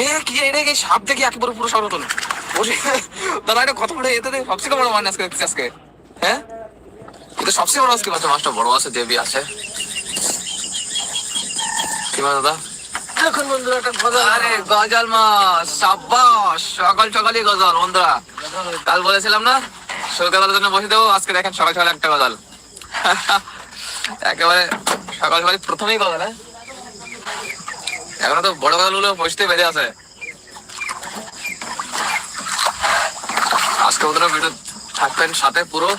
এ কি এটা কি সাপ দেখি একেবারে পুরো সরতন বসে। দাদা এটা কত বড় এতে সবচেয়ে বড় মাছ আজকে দেখছি আজকে। হ্যাঁ? এটা সবচেয়ে বড় আজকে মাছ মাছটা বড় আছে দেবী আছে। কি মাছ দাদা? এখন বন্ধুরা একটা গজাল। আরে গজাল মাছ সাব্বাস সকাল সকালই গজাল বন্ধুরা। কাল বলেছিলাম না? সকালের জন্য বসে দেবো আজকে দেখেন সকাল সকাল একটা গজাল। একেবারে সকাল সকাল প্রথমেই গজাল হ্যাঁ? এখনও তো বড় বসতে বেঁধে আছে। আজকে বন্ধুরা ভিডিও থাকবেন সাথে পুরো।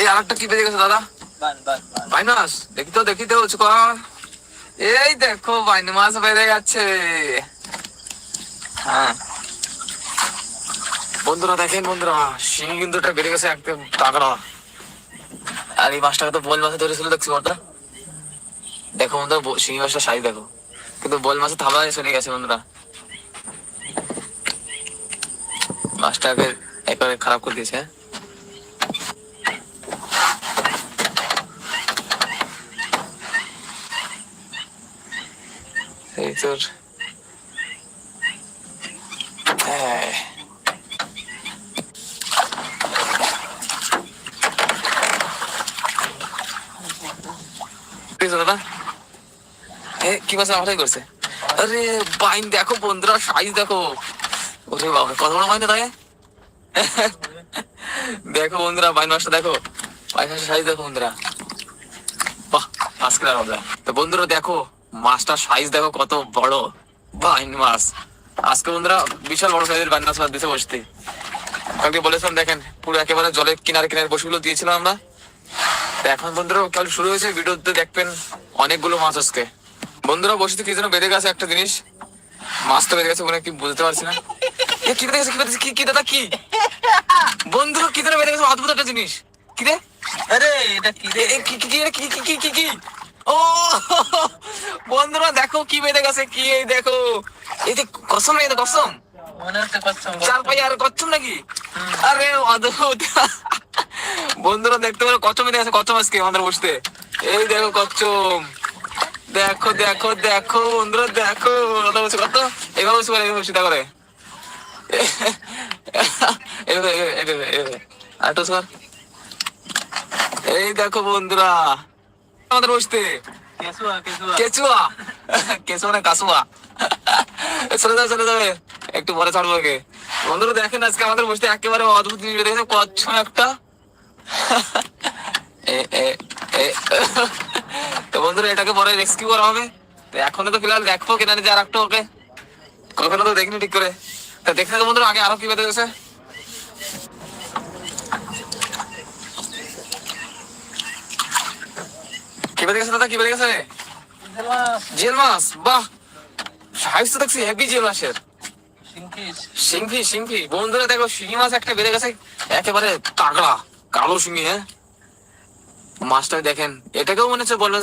এই আরেকটা কি বেঁধে গেছে দাদা? বাইনাস দেখি তো দেখি তো এই দেখো বাইন মাছ বেড়ে যাচ্ছে হ্যাঁ। বন্ধুরা দেখেন বন্ধুরা শিং কিন্তু বেড়ে গেছে একদম তাগড়া আর এই মাছটাকে তো বোল মাছে ধরেছিল দেখছি বন্ধুরা দেখো বন্ধুরা শিঙি মাছটা সাইজ দেখো। কিন্তু বোল মাছে থাবা চলে গেছে বন্ধুরা। মাছটাকে একেবারে খারাপ করে দিয়েছে হ্যাঁ? এই তোর হ্যাঁ। ঠিক দাদা। এ, কি মাছ আমারটাই করছে? আরে বাইন দেখো বন্ধুরা সাইজ দেখো। ওরে বাবা কত বড় বাইন তাই? দেখো বন্ধুরা বাইন মাছটা দেখো। বাইন সাইজ দেখো বন্ধুরা। বাহ আজকে আর মজা তো বন্ধুরা, দেখো মাছটার সাইজ দেখো কত বড়। বাইন মাছ আজকে বন্ধুরা, বিশাল বড় সাইজের বাইন মাছ দিতে বসতে। কালকে বলেছিলাম, দেখেন, পুরো একেবারে জলের কিনারে কিনারে বসেগুলো দিয়েছিলাম আমরা। এখন বন্ধুরা কাল শুরু হয়েছে ভিডিওতে দেখবেন অনেকগুলো মাছ আজকে। বন্ধুরা বসে কি যেন বেঁধে গেছে একটা জিনিস? মাছ তো বেঁধে গেছে মনে কি বুঝতে পারছি না। কি বেঁধে গেছে কি বেঁধে কি দাদা কি? বন্ধুরা কি যেন বেঁধে গেছে অদ্ভুত একটা জিনিস। কি রে? আরে এটা কি রে? কি কি কি কি ও বন্ধুরা দেখো কি বেঁধে গেছে কি এই দেখো। এই যে কসম এই কসম? চার পাই আর কচ্ছম নাকি? আরে অদ্ভুত। বন্ধুরা দেখতে পারো কচ্ছম বেঁধে গেছে কচ্ছম আজকে আমাদের বসতে? এই দেখো কচ্ছম দেখো দেখো দেখো বন্ধুরা দেখো। কত? এভাবে বসে করে এভাবে করে। এই দেখো বন্ধুরা। আমাদের বসতে। Quechua Quechua. না কাসুয়া। চলে যাবে চলে যাবে। একটু পরে ছাড়বো ওকে। বন্ধুরা দেখেন আজকে আমাদের বসতে একেবারে অদ্ভুত জিনিস। বেঁধে গেছে কচ্ছম একটা। তো বন্ধুরা এটাকে পরে রেস্কিউ করা হবে। তো এখন তো ফিলহাল দেখব যে ওকে। কখনো তো দেখিনি ঠিক করে। তা বন্ধুরা আগে আরও কি বেঁধে গেছে। কি বেঁধে গেছে দাদা কি বেঁধে গেছে? জিএল মাছ বাহ! সাইজ তো দেখছি হেভি জিএল মাছের। সিংফি সিংফি বন্ধুরা দেখো শিঙি মাছ একটা বেড়ে গেছে একেবারে তাগড়া কালো সিংহে মাছটা দেখেন এটাকেও মনে হচ্ছে বলবেন